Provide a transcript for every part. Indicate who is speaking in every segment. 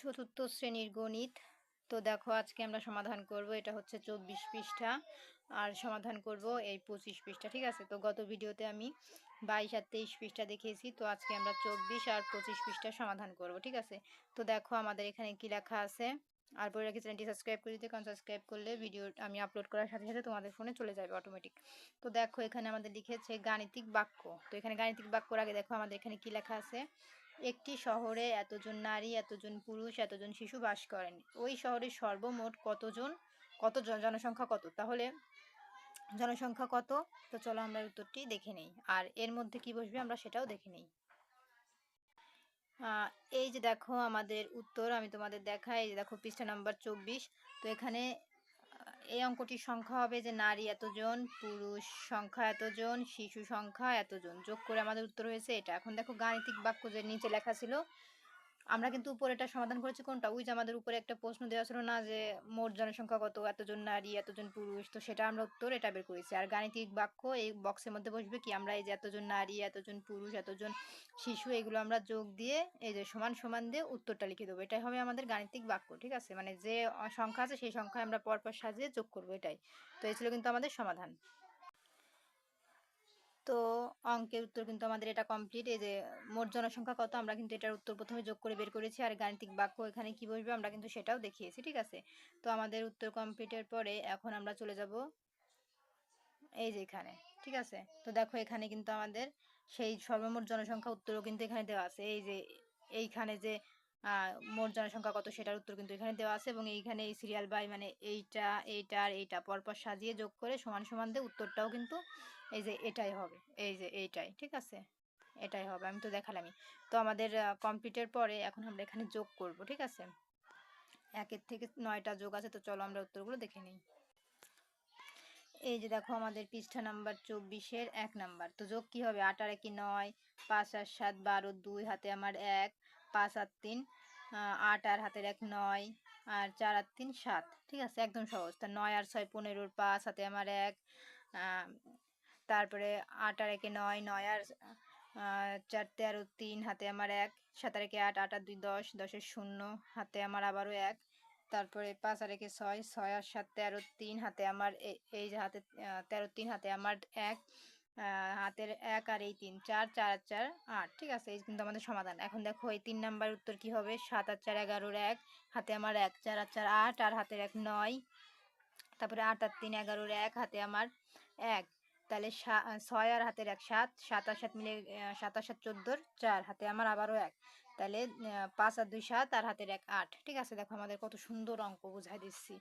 Speaker 1: চতুর্থ শ্রেণির গণিত। তো দেখো, আজকে আমরা সমাধান করব, এটা হচ্ছে চব্বিশ পৃষ্ঠা। আর সমাধান করব এই পঁচিশ পৃষ্ঠা, ঠিক আছে? তো গত ভিডিওতে আমি বাইশ আর তেইশ পৃষ্ঠা দেখিয়েছি, তো আজকে আমরা চব্বিশ আর পঁচিশ পৃষ্ঠা সমাধান করব, ঠিক আছে? তো দেখো, আমাদের এখানে কি লেখা আছে? আর পরে রাখি, চ্যানেলটি সাবস্ক্রাইব করে দিতে, কারণ সাবস্ক্রাইব করলে ভিডিও আমি আপলোড করার সাথে সাথে তোমাদের ফোনে চলে যাবে অটোমেটিক তো দেখো, এখানে আমাদের লিখেছে গাণিতিক বাক্য। তো এখানে গাণিতিক বাক্যর আগে দেখো, আমাদের এখানে কি লেখা আছে? একটি শহরে এতজন নারী, এতজন পুরুষ, এতজন শিশু বাস করেন। ওই শহরের সর্বমোট কতজন? কত জনসংখ্যা কত? তাহলে জনসংখ্যা কত? তো চলো আমরা উত্তরটি দেখে নেই। আর এর মধ্যে কি বসবে আমরা সেটাও দেখে নেই। এই যে দেখো আমাদের উত্তর আমি তোমাদের দেখাই। এই যে দেখো পৃষ্ঠা নাম্বার চব্বিশ। তো এখানে এই অঙ্কটির সংখ্যা হবে যে নারী এতজন, পুরুষ সংখ্যা এতজন, শিশু সংখ্যা এতজন। যোগ করে আমাদের উত্তর হয়েছে এটা। এখন দেখো গাণিতিক বাক্য যে নিচে লেখা ছিল আমরা কিন্তু উপরে এটা সমাধান করেছি কোনটা? ওই যে আমাদের উপরে একটা প্রশ্ন দেওয়া ছিল না যে, মোট জনসংখ্যা কত? এতজন নারী, এতজন পুরুষ? তো সেটা আমরা উত্তর এটা বের করেছি। আর গাণিতিক বাক্য এই বক্সের মধ্যে বসবে কি? আমরা এই যে এতজন নারী, এতজন পুরুষ, এতজন শিশু, এগুলো আমরা যোগ দিয়ে এই যে সমান সমান দিয়ে উত্তরটা লিখে দেবো। এটাই হবে আমাদের গাণিতিক বাক্য, ঠিক আছে? মানে যে সংখ্যা আছে সেই সংখ্যায় আমরা পরপর সাজিয়ে যোগ করব এটাই। তো এই ছিল কিন্তু আমাদের সমাধান। তো অঙ্কের উত্তর কিন্তু আমাদের এটা কমপ্লিট এই যে, মোট জনসংখ্যা কত? আমরা কিন্তু এটার উত্তর প্রথমে যোগ করে বের করেছি আর গাণিতিক বাক্য এখানে কি বসবে আমরা কিন্তু সেটাও দেখিয়েছি, ঠিক আছে? তো আমাদের উত্তর কমপ্লিটের পরে এখন আমরা চলে যাব এই যে এখানে, ঠিক আছে? তো দেখো এখানে কিন্তু আমাদের সেই সর্বমোট জনসংখ্যা উত্তরও কিন্তু এখানে দেওয়া আছে। এই যে, এইখানে যে মোট জনসংখ্যা কত সেটার উত্তর কিন্তু এখানে দেওয়া আছে এবং এইখানে এই সিরিয়াল বাই মানে এইটা এইটা আর এইটা পরপর সাজিয়ে যোগ করে সমান সমান দিয়ে উত্তরটাও কিন্তু এই যে এটাই হবে, এই যে এইটাই, ঠিক আছে? এটাই হবে, আমি তো দেখালামই। তো আমাদের কমপ্লিটের পরে এখন আমরা এখানে যোগ করব, ঠিক আছে? একের থেকে নয়টা যোগ আছে, তো চলো আমরা উত্তরগুলো দেখে নিই। এই যে দেখো আমাদের পৃষ্ঠা নাম্বার চব্বিশের এক নাম্বার, তো যোগ কি হবে? আট আর একই নয়, পাঁচ আর সাত, বারো, দুই, হাতে আমার এক, পাঁচ আর তিন আট আর হাতের এক নয়, আর চার আর তিন, সাত, ঠিক আছে? একদম সহজ। তা নয় আর ছয়, পনেরোর পাঁচ, হাতে আমার এক তারপরে আট আর একে নয় নয় আর চার তেরো তিন, হাতে আমার এক, সাত আর একে আট আট আর দুই দশ দশের শূন্য, হাতে আমার আবারও এক। তারপরে পাঁচ আর একে ছয় ছয় আর সাত তেরো তিন, হাতে আমার এই যে হাতে তেরো তিন, হাতে আমার এক হাতের এক আর এই তিন, চার চার আর চার আট, ঠিক আছে? এই কিন্তু আমাদের সমাধান। এখন দেখো এই তিন নাম্বার উত্তর কি হবে? সাত আর চার এগারোর এক, হাতে আমার এক, চার আর চার আট, আর হাতের এক নয়। তারপরে আট আর তিন, এগারোর এক, হাতে আমার এক। তাহলে ছয় আর হাতের এক, সাত সাত আর সাত মিলে সাত আর সাত চোদ্দোর চার, হাতে আমার আবারও এক। তাহলে পাঁচ আর দুই, সাত, আর হাতের এক, আট। ঠিক আছে, দেখো আমাদের কত সুন্দর অঙ্ক বুঝাই দিচ্ছি।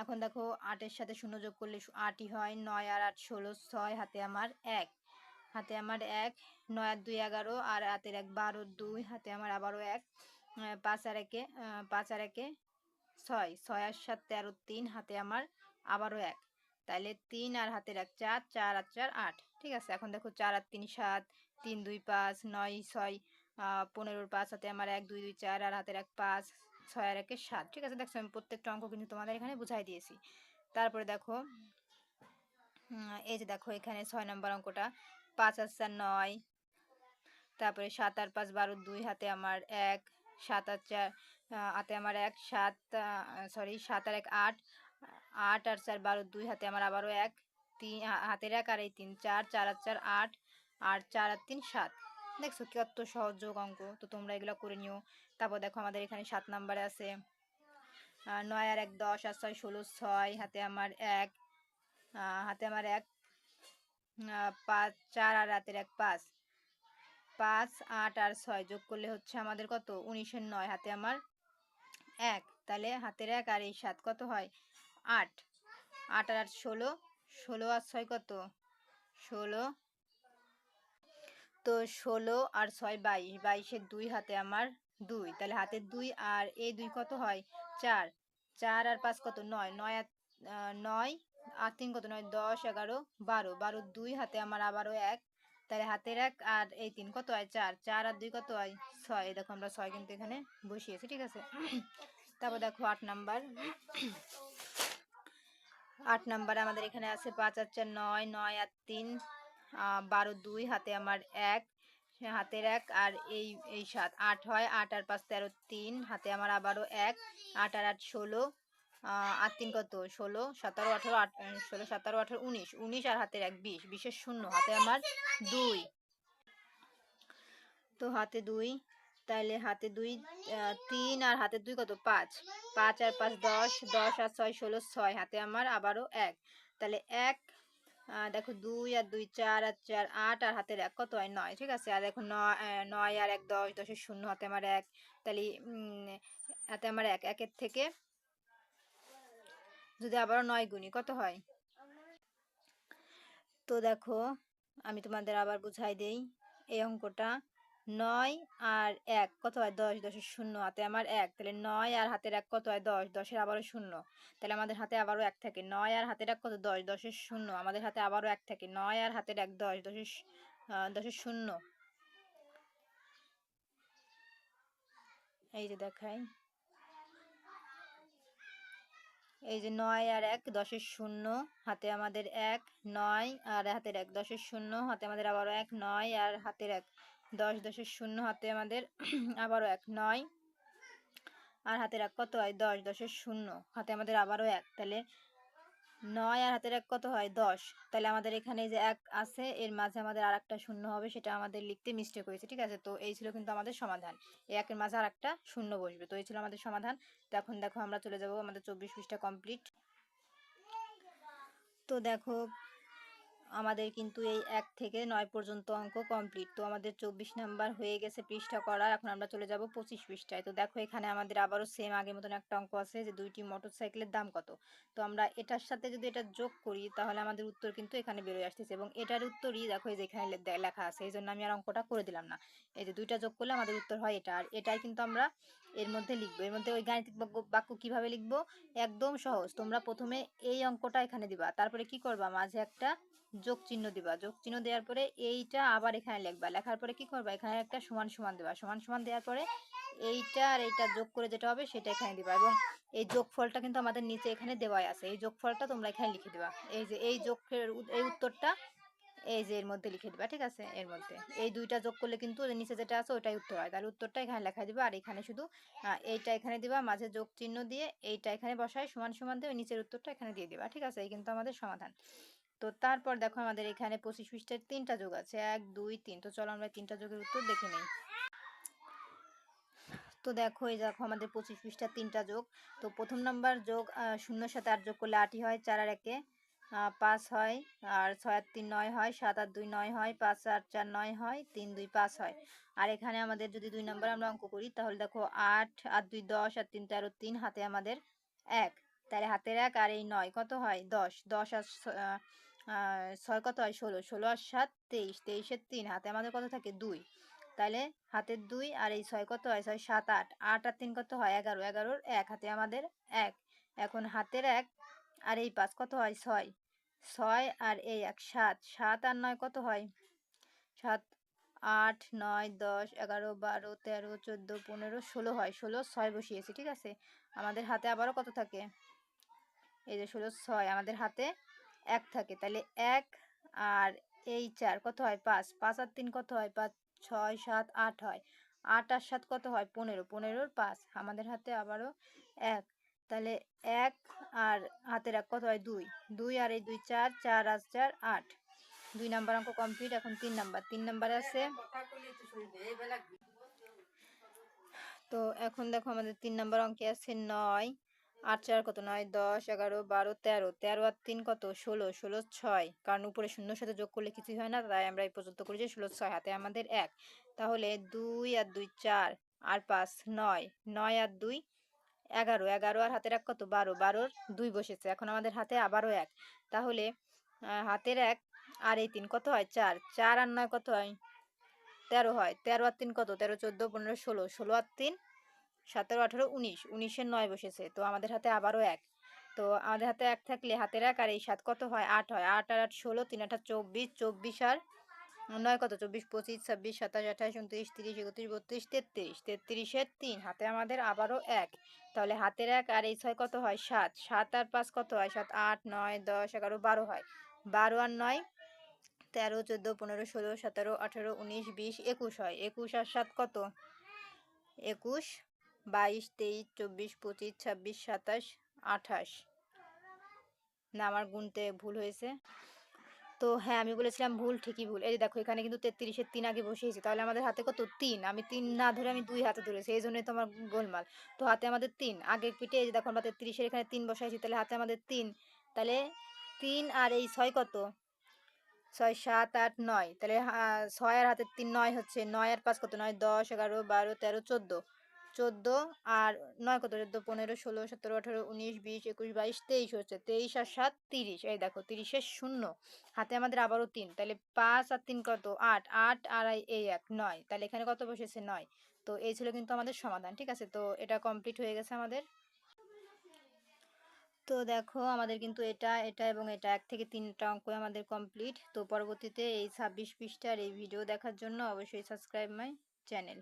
Speaker 1: এখন দেখো আটের সাথে শূন্য যোগ করলে আটই হয়, নয় আর আট ষোলো, ছয় হাতে আমার এক। হাতে আমার এক, নয় আর দুই এগারো, আর হাতের এক বারো, দুই, হাতে আমার আবারও এক। পাঁচ আর একে পাঁচ আর একে, ছয় ছয় আর সাত তেরো, তিন, হাতে আমার আবারও এক। তাহলে তিন আর হাতের এক চার চার আর চার, আট। ঠিক আছে, এখন দেখো চার আর তিন, সাত, তিন, দুই, পাঁচ, নয়, ছয় পনেরোর পাঁচ, হাতে আমার এক, দুই দুই, চার, আর হাতের এক, পাঁচ, ছয় আর একে সাত। ঠিক আছে, দেখছ আমি প্রত্যেকটা অঙ্ক কিন্তু তোমাদের এখানে বুঝাই দিয়েছি। তারপরে দেখো এই যে দেখো এখানে ছয় নম্বর অঙ্কটা। পাঁচ আর চার, নয়। তারপরে সাত আর পাঁচ, বারো, দুই, হাতে আমার এক, সাত আর চার হাতে আমার এক, সাত সরি, সাত আর এক, আট। আট আর চার বারো দুই হাতে আমার আবারও এক, তিন হাতের এক আর এই তিন, চার চার আর চার আট আর চার আর তিন, সাত। দেখছ কত সহজ যোগ অঙ্ক, তো তোমরা এগুলো করে নিও। তারপর দেখো আমাদের এখানে সাত নাম্বারে আছে নয় আর এক, দশ আর ছয়, ষোলো, ছয়, হাতে আমার এক হাতে আমার এক পাঁচ, চার আর রাতের এক, পাঁচ। পাঁচ, আট আর ছয় যোগ করলে হচ্ছে আমাদের কত? উনিশের নয়, হাতে আমার এক। তাহলে হাতের এক আর এই সাত কত হয়? আট। আট আর আট ষোলো। ষোলো আর ছয় কত? ষোলো। তো ষোলো আর ছয় বাইশ। বাইশের দুই হাতে আমার দুই। তাহলে হাতের দুই আর এই দুই কত হয়? চার। চার আর পাঁচ কত? নয়। নয় আর নয় আর তিন কত? নয়, দশ, এগারো, বারো। বারো দুই হাতে আমার আবারও এক। তাহলে হাতের এক আর এই তিন কত হয়? চার। চার আর দুই কত হয়? ছয়। দেখো আমরা ছয় কিন্তু এখানে বসিয়েছি, ঠিক আছে? তারপর দেখো আট নাম্বার। আট নাম্বার আমাদের এখানে আছে পাঁচ আর চার নয় নয় আর তিন বারো দুই, হাতে আমার এক, হাতের এক, আর এই এই সাত। আট হয়, আট আর পাঁচ তেরো তিন, হাতে আমার আবারও এক, আট আর আট ষোলো আর তিন কত? ষোলো, সতেরো, আঠারো, আট ষোলো, সতেরো, আঠারো, উনিশ উনিশ আর হাতের এক, বিশ, বিশের শূন্য, হাতে আমার দুই। তো হাতে দুই তাইলে হাতে দুই তিন আর হাতে দুই কত? পাঁচ। পাঁচ আর পাঁচ দশ দশ আর ছয় ষোলো, ছয়। হাতে আমার আবারও এক। তাহলে এক দেখো দুই আর দুই চার আর চার আট আর হাতের এক কত হয়? নয়। ঠিক আছে? আর দেখো নয় নয় আর এক দশ, দশের শূন্য, হাতে আমার এক। তাহলে হাতে আমার এক। একের থেকে যদি আবারও নয় গুণি কত হয়? তো দেখো, আমি তোমাদের আবার বুঝাই দেই। এই অঙ্কটা নয় আর এক, কত হয়? দশ, দশের শূন্য। হাতে আমার এক, তাহলে নয় আর হাতের এক কত হয়? দশ, দশের আবারও শূন্য। তাহলে আমাদের হাতে আবারও এক থাকে। নয় আর হাতের এক কত? দশ, দশের শূন্য। আমাদের হাতে আবারও এক থাকে। নয় আর হাতের এক, দশ, দশের দশের শূন্য। এই যে দেখাই। এই যে নয় আর এক, দশের শূন্য। হাতে আমাদের এক, নয় আর হাতের এক, দশের শূন্য। হাতে আমাদের আবারও এক, নয় আর হাতের এক। দশ দশের শূন্য হাতে আমাদের আবারও এক, নয়। আর হাতের এক কত হয়? দশ দশের শূন্য। হাতে আমাদের আবারও এক। তাহলে নয় আর হাতের এক কত হয়? দশ। তাহলে আমাদের এখানে যে এক আছে, এর মাঝে আমাদের আর একটা শূন্য হবে, সেটা আমাদের লিখতে মিস্টেক হয়েছে, ঠিক আছে? তো এই ছিল কিন্তু আমাদের সমাধান। এই একের মাঝে আর একটা শূন্য বসবে। তো এই ছিল আমাদের সমাধান। তো এখন দেখো আমরা চলে যাব আমাদের চব্বিশ পৃষ্ঠা কমপ্লিট তো দেখো আমাদের কিন্তু এই এক থেকে নয় পর্যন্ত অঙ্ক কমপ্লিট তো আমাদের চব্বিশ নাম্বার হয়ে গেছে পৃষ্ঠা করা এখন আমরা চলে যাব পঁচিশ পৃষ্ঠায়। তো দেখো এখানে আমাদের আবারও সেম আগের মতন একটা অঙ্ক আছে যে দুইটি মোটর সাইকেলের দাম কত? তো আমরা এটার সাথে যদি এটা যোগ করি তাহলে আমাদের উত্তর কিন্তু এখানে বেরোয় আসতেছে এবং এটার উত্তরই দেখো এই যে এখানে লেখা আছে। এই জন্য আমি আর অঙ্কটা করে দিলাম না। এই যে দুইটা যোগ করলে আমাদের উত্তর হয় এটা। আর এটাই কিন্তু আমরা এর মধ্যে লিখব। এর মধ্যে ওই গাণিতিক বাক্য কীভাবে লিখব? একদম সহজ। তোমরা প্রথমে এই অঙ্কটা এখানে দিবা। তারপরে কি করবা? মাঝে একটা যোগ চিহ্ন দিবা। যোগ চিহ্ন দেওয়ার পরে এইটা আবার এখানে লিখবা। লেখার পরে কি করবা? এখানে একটা সমান সমান দেবা। সমান সমান দেওয়ার পরে এইটা আর এইটা যোগ করে যেটা হবে সেটা এখানে দিবা এবং এই যোগফলটা কিন্তু আমাদের নিচে এখানে দেওয়াই আছে। এই যোগফলটা তোমরা এখানে লিখে দিবা। এই যে এই যোগের এই উত্তরটা এই যে এর মধ্যে লিখে দিবা, ঠিক আছে? এর মধ্যে। এই দুইটা যোগ করলে কিন্তু নিচে যেটা আছে ওটাই উত্তর হয়। তাহলে উত্তরটা এখানে লেখা দিবা। আর এখানে শুধু এইটা এখানে দিবা, মাঝে যোগ চিহ্ন দিয়ে এইটা এখানে বসায়, সমান সমান দিয়ে নিচের উত্তরটা এখানে দিয়ে দিবা, ঠিক আছে? এই কিন্তু আমাদের সমাধান। তো তারপর দেখো আমাদের এখানে পঁচিশ পৃষ্ঠার তিনটা যোগ আছে। এক, দুই, তিন। তো চলো আমরা তিনটা যোগের উত্তর দেখে নিই। তো দেখো, এই দেখো আমাদের পঁচিশ পৃষ্ঠার তিনটা যোগ। তো প্রথম নাম্বার যোগ শূন্যর সাথে আট যোগ করলে আটই হয়, চার আর একে। পাঁচ হয়, আর ছয় আর তিন নয় হয়, সাত আর দুই নয় হয়, পাঁচ আর চার নয় হয়, তিন দুই পাঁচ হয়। আর এখানে আমাদের যদি দুই নাম্বার আমরা অঙ্ক করি, তাহলে দেখো আট আর দুই দশ আর তিন তেরো, তিন হাতে আমাদের এক। তাহলে হাতের এক আর এই নয় কত হয়? দশ। দশ আর ছয় কত হয়? ষোলো। ষোলো আর সাত তেইশ। তেইশের তিন হাতে আমাদের কত থাকে? দুই। তাহলে হাতের দুই আর এই ছয় কত হয়? ছয় সাত আট। আট আর তিন কত হয়? এগারো। এগারোর এক হাতে আমাদের এক। এখন হাতের এক আর এই পাঁচ কত হয়? ছয়। ছয় আর এই এক, সাত। সাত আর নয় কত হয়? সাত, আট, নয়, দশ, এগারো, বারো, তেরো, চোদ্দ, পনেরো, ষোলো হয়। ষোলো, ছয় বসিয়েছি, ঠিক আছে? আমাদের হাতে আবারও কত থাকে? এই যে ষোলো, ছয়, আমাদের হাতে এক থাকে। তাহলে এক আর এই চার কত হয়? পাঁচ। পাঁচ আর তিন কত হয়? পাঁচ, ছয়, সাত, আট হয়। আট আর সাত কত হয়? পনেরো। পনেরোর পাঁচ। আমাদের হাতে আবারও এক। তাহলে এক আর হাতের এক কত হয়? দুই। দুই আর এই দুই চার চার আর চার, আট। দুই নাম্বার অঙ্ক কমপ্লিট এখন তিন নাম্বার। তিন নাম্বার আছে। তো এখন দেখো আমাদের তিন নাম্বার অঙ্কে আছে নয়। আট চার কত? নয়, দশ, এগারো, বারো, তেরো। তেরো আর তিন কত? ষোলো। ষোলো, ছয়। কারণ উপরে শূন্যর সাথে যোগ করলে কিছুই হয় না, তাই আমরা এই পর্যন্ত করি যে ষোলো, ছয় হাতে আমাদের এক। তাহলে দুই আর দুই চার, আর পাঁচ, নয়। নয় আর দুই এগারো এগারো আর হাতের এক কত? বারো। বারোর দুই বসেছে। এখন আমাদের হাতে আবারও এক। তাহলে হাতের এক আর এই তিন কত হয়? চার। চার আর নয় কত হয়? তেরো হয়। তেরো আর তিন কত? তেরো, চোদ্দ, পনেরো, ষোলো। ষোলো আর তিন, সতেরো, আঠেরো, উনিশ। উনিশের নয় বসেছে। তো আমাদের হাতে আবারও এক। তো আমাদের হাতে এক থাকলে হাতের এক আর এই সাত কত হয়? আট হয়। আট আর আট ষোলো, তিন আঠাশ চব্বিশ চব্বিশ আর নয় কত? চব্বিশ, পঁচিশ, ছাব্বিশ, সাতাশ, আঠাশ, উনত্রিশ, তিরিশ, একত্রিশ, বত্রিশ, তেত্রিশ। তেত্রিশের তিন, হাতে আমাদের আবারও এক। তাহলে হাতের এক আর এই ছয় কত হয়? সাত। সাত আর পাঁচ কত হয়? সাত, আট, নয়, দশ, এগারো, বারো হয়। বারো আর নয়, তেরো, চোদ্দ, পনেরো, ষোলো, সতেরো, আঠেরো, উনিশ, বিশ, একুশ হয়। একুশ আর সাত কত? একুশ, বাইশ, তেইশ, চব্বিশ, পঁচিশ, ছাব্বিশ, সাতাশ, আঠাশ। না, আমার গুনতে ভুল হয়েছে। তো হ্যাঁ আমি বলেছিলাম ভুল, ঠিকই ভুল। এই যে দেখো, এখানে কিন্তু তেত্রিশের তিন আগে বসিয়েছি তাহলে আমাদের হাতে কত? তিন। আমি তিন না ধরে আমি দুই হাতে ধরেছি। এই জন্যই তো আমার গোলমাল। তো হাতে আমাদের তিন। আগের পিঠে এই যে দেখো, আমরা তেত্রিশের এখানে তিন বসাইছি তাহলে হাতে আমাদের তিন। তাহলে তিন আর এই ছয় কত? ছয়, সাত, আট, নয়। তাহলে ছয় আর হাতের তিন, নয় হচ্ছে নয় আর পাঁচ কত? নয়, দশ, এগারো, বারো, তেরো, চোদ্দ। চোদ্দ আর নয় কত? চোদ্দ, পনেরো, ষোলো, সতেরো, আঠেরো, উনিশ, বিশ, একুশ, বাইশ, তেইশ হচ্ছে, তেইশ আর সাত, তিরিশ। এই দেখো, তিরিশের শূন্য। হাতে আমাদের আবারও তিন। তাহলে পাঁচ আর তিন কত? আট। আট আর এই- এই এক, নয়। তাহলে এখানে কত বসেছে? নয়। তো এই ছিল কিন্তু আমাদের সমাধান, ঠিক আছে? তো এটা কমপ্লিট হয়ে গেছে আমাদের। তো দেখো, আমাদের কিন্তু এটা এটা এবং এটা, এক থেকে তিনটা অঙ্ক আমাদের কমপ্লিট তো পরবর্তীতে এই ছাব্বিশ পৃষ্ঠার এই ভিডিও দেখার জন্য অবশ্যই সাবস্ক্রাইব মাই চ্যানেল